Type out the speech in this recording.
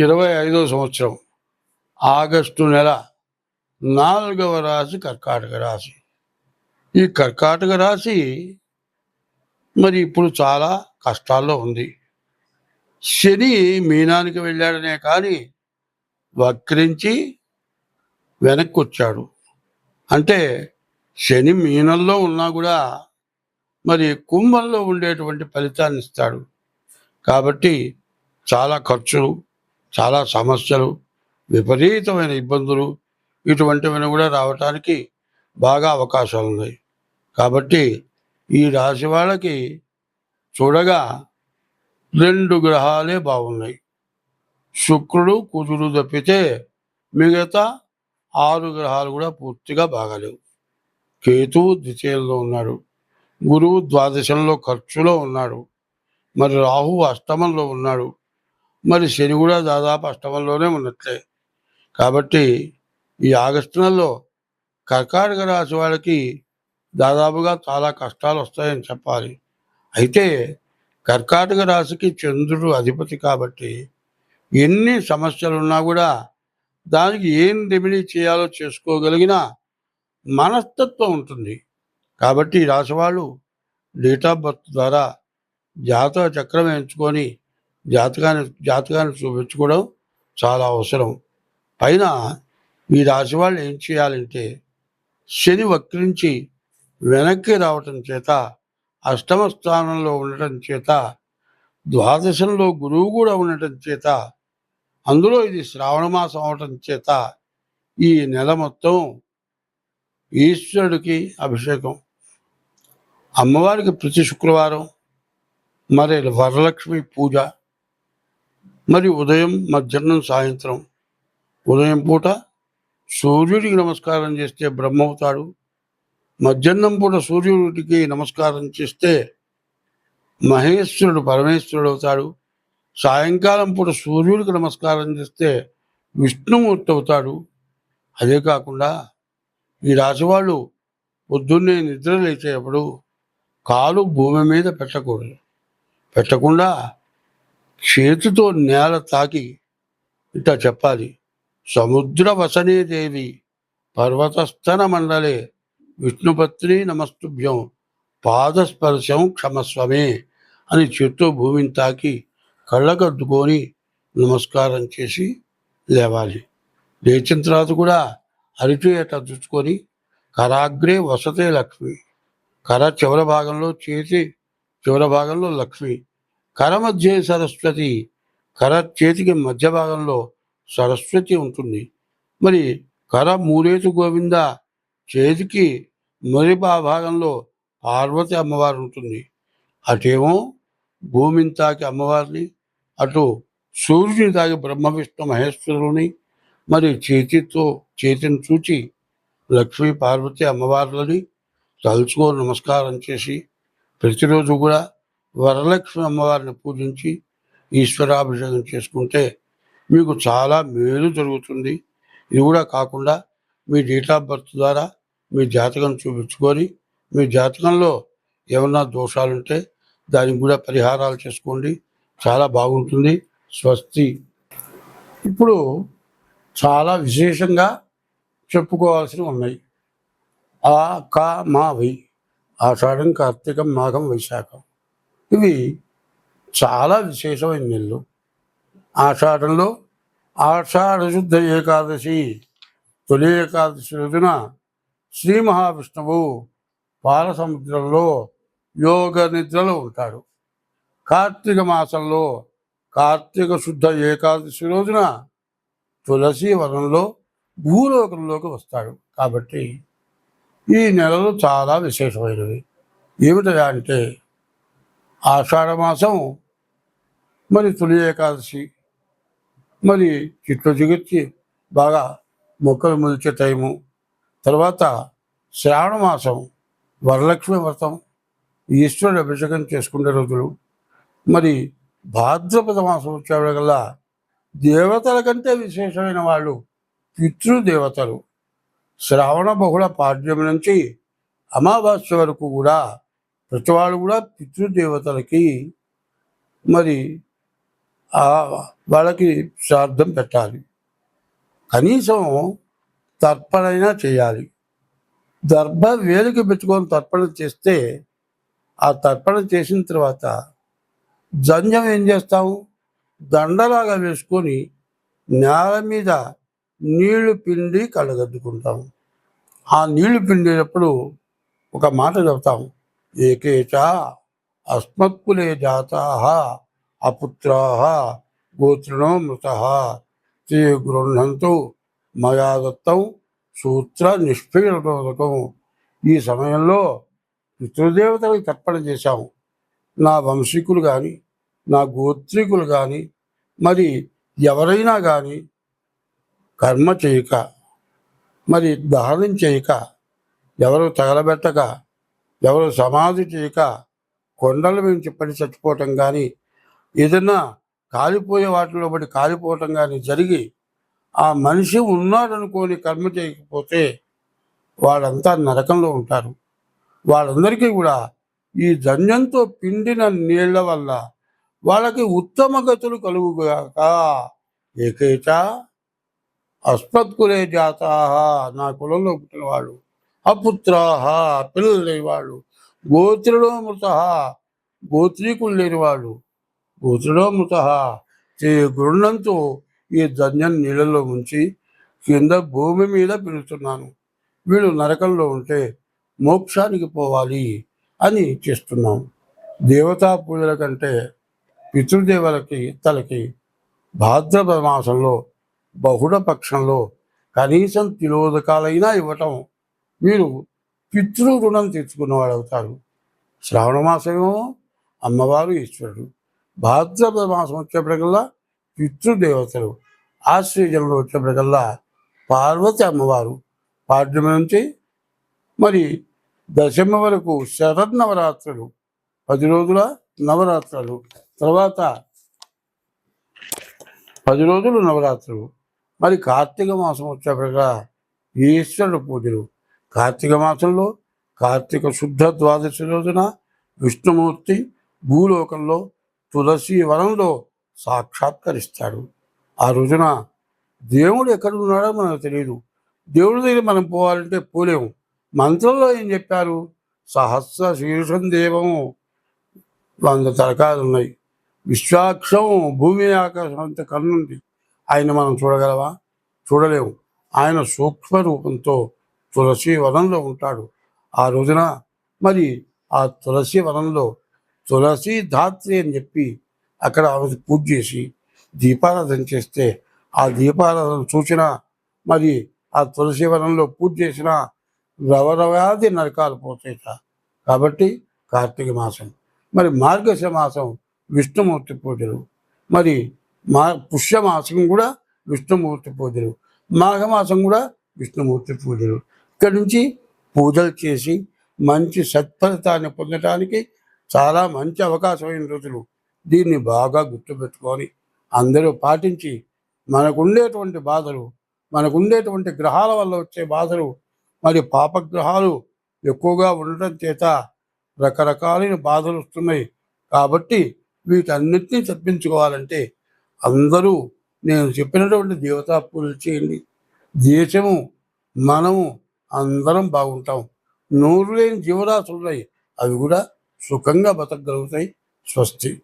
ఇరవై ఐదో సంవత్సరం ఆగస్టు నెల నాలుగవ రాశి కర్కాటక రాశి. ఈ కర్కాటక రాశి మరి ఇప్పుడు చాలా కష్టాల్లో ఉంది. శని మీనానికి వెళ్ళాడనే కానీ వక్రించి వెనక్కి వచ్చాడు అంటే శని మీనంలో ఉన్నా కూడా మరి కుంభంలో ఉండేటువంటి ఫలితాన్ని ఇస్తాడు. కాబట్టి చాలా ఖర్చులు చాలా సమస్యలు విపరీతమైన ఇబ్బందులు ఇటువంటివన్నీ కూడా రావటానికి బాగా అవకాశాలు ఉన్నాయి. కాబట్టి ఈ రాశి వాళ్ళకి చూడగా రెండు గ్రహాలే బాగున్నాయి. శుక్రుడు కుజుడు తప్పితే మిగతా ఆరు గ్రహాలు కూడా పూర్తిగా బాగాలేవు. కేతువు ద్వితీయంలో ఉన్నాడు. గురువు ద్వాదశంలో ఖర్చులో ఉన్నాడు. మరి రాహు అష్టమంలో ఉన్నాడు. మరి శని కూడా దాదాపు అష్టమంలోనే ఉన్నట్లే. కాబట్టి ఈ ఆగస్టు నెలలో కర్కాటక రాశి వాళ్ళకి దాదాపుగా చాలా కష్టాలు వస్తాయని చెప్పాలి. అయితే కర్కాటక రాశికి చంద్రుడు అధిపతి కాబట్టి ఎన్ని సమస్యలున్నా కూడా దానికి ఏం రెమెడీ చేయాలో చేసుకోగలిగిన మనస్తత్వం ఉంటుంది. కాబట్టి ఈ రాశి వాళ్ళు డేట్ ఆఫ్ బర్త్ ద్వారా జాతక చక్రం ఎంచుకొని జాతకాన్ని జాతకాన్ని చూపించుకోవడం చాలా అవసరం. పైన ఈ రాశి వాళ్ళు ఏం చేయాలంటే శని వక్రించి వెనక్కి రావటం చేత అష్టమ స్థానంలో ఉండటం చేత ద్వాదశంలో గురువు కూడా ఉండటం చేత అందులో ఇది శ్రావణ మాసం అవటం చేత ఈ నెల మొత్తం ఈశ్వరుడికి అభిషేకం. అమ్మవారికి ప్రతి శుక్రవారం మరి వరలక్ష్మి పూజ మరి ఉదయం మధ్యాహ్నం సాయంత్రం. ఉదయం పూట సూర్యుడికి నమస్కారం చేస్తే బ్రహ్మ అవుతాడు మధ్యాహ్నం పూట సూర్యుడికి నమస్కారం చేస్తే మహేశ్వరుడు పరమేశ్వరుడు అవుతాడు. సాయంకాలం పూట సూర్యుడికి నమస్కారం చేస్తే విష్ణుమూర్తి అవుతాడు. అదే కాకుండా ఈ రాశివాళ్ళు పొద్దున్నే నిద్ర లేచేటప్పుడు కాలు భూమి మీద పెట్టకూడదు. పెట్టకుండా చేతితో నేల తాకి ఇట్లా చెప్పాలి. సముద్ర వసనే దేవి పర్వతస్థన మండలే విష్ణుపత్ని నమస్తుభ్యం పాదస్పర్శం క్షమస్వమే అని చేత్తో భూమిని తాకి కళ్ళకద్దుకొని నమస్కారం చేసి లేవాలి. లేచిన తర్వాత కూడా అరిటి దుచ్చుకొని కరాగ్రే వసతే లక్ష్మి. కర చివరి భాగంలో చేతి చివరి భాగంలో లక్ష్మి. కర మధ్య సరస్వతి కర చేతికి మధ్య భాగంలో సరస్వతి ఉంటుంది. మరి కర మూరేతు గోవింద చేతికి మరి భాగంలో పార్వతి అమ్మవారు ఉంటుంది. అటేమో భూమిని తాకి అమ్మవారిని అటు సూర్యుని తాకి బ్రహ్మ విష్ణు మహేశ్వరుని మరి చేతితో చేతిని చూచి లక్ష్మీ పార్వతి అమ్మవార్లని తలుచుకో నమస్కారం చేసి ప్రతిరోజు కూడా వరలక్ష్మి అమ్మవారిని పూజించి ఈశ్వరాభిషేకం చేసుకుంటే మీకు చాలా మేలు జరుగుతుంది. ఇది కూడా కాకుండా మీ డేట్ ఆఫ్ బర్త్ ద్వారా మీ జాతకం చూపించుకొని మీ జాతకంలో ఏమన్నా దోషాలుంటే దానికి కూడా పరిహారాలు చేసుకోండి. చాలా బాగుంటుంది. స్వస్తి. ఇప్పుడు చాలా విశేషంగా చెప్పుకోవాల్సినవి ఉన్నాయి. ఆ కా మా వై. ఆషాఢం కార్తీకం మాఘం వైశాఖం. ఇవి చాలా విశేషమైన నెలలు. ఆషాఢంలో ఆషాఢ శుద్ధ ఏకాదశి తొలి ఏకాదశి రోజున శ్రీ మహావిష్ణువు పాలసముద్రంలో యోగ నిద్రలో ఉంటాడు. కార్తీక మాసంలో కార్తీక శుద్ధ ఏకాదశి రోజున తులసి వనంలో భూలోకంలోకి వస్తాడు. కాబట్టి ఈ నెలలు చాలా విశేషమైనవి. ఏమిటా అంటే ఆషాఢ మాసం మరి తొలి ఏకాదశి మరి చిట్లు జిగుర్చి బాగా మొక్కలు మొలిచే టైము తర్వాత శ్రావణ మాసం వరలక్ష్మి వ్రతం ఈశ్వరుడు అభిషేకం చేసుకునే రోజులు. మరి భాద్రపద మాసం వచ్చేవాళ్ళకల్లా దేవతల కంటే విశేషమైన వాళ్ళు పితృదేవతలు. శ్రావణ బహుళ పాడ్యం నుంచి అమావాస్య వరకు కూడా ప్రతి వాళ్ళు కూడా పితృదేవతలకి మరి ఆ వాళ్ళకి శ్రాద్ధం పెట్టాలి. కనీసం తర్పణైనా చేయాలి. దర్భ వేలికి పెట్టుకొని తర్పణ చేస్తే ఆ తర్పణ చేసిన తర్వాత జంజం ఏం చేస్తాము? దండలాగా వేసుకొని నేల మీద నీళ్ళు పిండి కళ్ళగద్దుకుంటాము. ఆ నీళ్ళు పిండేటప్పుడు ఒక మాట చెప్తాము ఏకేచ అస్మత్కులే జాతా అపుత్రా గోత్రిణో మృత తే గృహంతు మయా దత్తం సూత్ర నిష్ఫీరోధకం ఈ సమయంలో పితృదేవతలకు తర్పణ చేశాము. నా వంశీకులు కానీ నా గోత్రికులు కానీ మరి ఎవరైనా కానీ కర్మ చేయక మరి దహనం చేయక ఎవరు తగలబెట్టక ఎవరు సమాధి చేయక కొండల నుంచి పడి చచ్చిపోవటం కానీ ఏదైనా కాలిపోయే వాటిలో పడి కాలిపోవటం కానీ జరిగి ఆ మనిషి ఉన్నాడనుకోని కర్మ చేయకపోతే వాళ్ళంతా నరకంలో ఉంటారు. వాళ్ళందరికీ కూడా ఈ ధన్యంతో పిండిన నీళ్ళ వల్ల వాళ్ళకి ఉత్తమ గతులు కలుగుగాక. ఏకైక అస్మత్కులే జాతా నా కులంలో పుట్టిన వాళ్ళు అపుత్రాహ పిల్లలు లేని గోత్రుడో మృత గోత్రీకులు లేని వాళ్ళు గోత్రులో మృత గురుణంతో ఈ ధన్యం నీళ్ళలో ఉంచి కింద భూమి మీద పిలుతున్నాను వీళ్ళు నరకంలో ఉంటే మోక్షానికి పోవాలి అని చేస్తున్నాం. దేవతా పూజల కంటే పితృదేవులకి తలకి భాద్రపద మాసంలో బహుళ పక్షంలో కనీసం తిలోదకాలైనా ఇవ్వటం మీరు పితృ రుణం తీర్చుకున్నవాడు అవుతారు శ్రావణ మాసమేమో అమ్మవారు ఈశ్వరుడు. భాద్రపద మాసం వచ్చేప్పటికల్లా పితృదేవతలు. ఆశ్రయజనంలో వచ్చేప్పటికల్లా పార్వతి అమ్మవారు. పాడ్యమి నుంచి మరి దశమ వరకు శరన్నవరాత్రులు పది రోజుల నవరాత్రులు. తర్వాత పది రోజులు నవరాత్రులు. మరి కార్తీక మాసం వచ్చేప్పటికల్లా ఈశ్వరుడు పూజలు. కార్తీక మాసంలో కార్తీక శుద్ధ ద్వాదశి రోజున విష్ణుమూర్తి భూలోకంలో తులసి వనంలో సాక్షాత్కరిస్తాడు. ఆ రోజున దేవుడు ఎక్కడ ఉన్నాడో మనకు తెలియదు దేవుడి దగ్గర మనం పోవాలంటే పోలేము. మంత్రంలో ఏం చెప్పారు? సహస్ర శీర్షం దేవము. వంద తరకాలు ఉన్నాయి. విశ్వాక్షం భూమి ఆకాశం అంత కన్నుంది. ఆయన మనం చూడగలవా చూడలేము. ఆయన సూక్ష్మ రూపంతో తులసి వనంలో ఉంటాడు. ఆ రోజున మరి ఆ తులసి వనంలో తులసి ధాత్రి అని చెప్పి అక్కడ ఆమె పూజ చేసి దీపారాధన చేస్తే ఆ దీపారాధన చూసిన మరి ఆ తులసి వనంలో పూజ చేసిన రవరవాది నరకాలు పోతాయిట. కాబట్టి కార్తీక మాసం. మరి మార్గశ మాసం విష్ణుమూర్తి పూజలు. మరి మా పుష్యమాసం కూడా విష్ణుమూర్తి పూజలు. మాఘమాసం కూడా విష్ణుమూర్తి పూజలు. ఇక్కడి నుంచి పూజలు చేసి మంచి సత్ఫలితాన్ని పొందటానికి చాలా మంచి అవకాశమైన రోజులు. దీన్ని బాగా గుర్తుపెట్టుకొని అందరూ పాటించి మనకుండేటువంటి బాధలు మనకుండేటువంటి గ్రహాల వల్ల వచ్చే బాధలు మరి పాపగ్రహాలు ఎక్కువగా ఉండటం చేత రకరకాలైన బాధలు వస్తున్నాయి. కాబట్టి వీటన్నిటిని తప్పించుకోవాలంటే అందరూ నేను చెప్పినటువంటి దేవతా పూజలు చేయండి. దేశము మనము అందరం బాగుంటాం. నోరు లేని జీవరాశులు ఉన్నాయి అవి కూడా సుఖంగా బతకగలుగుతాయి. స్వస్తి.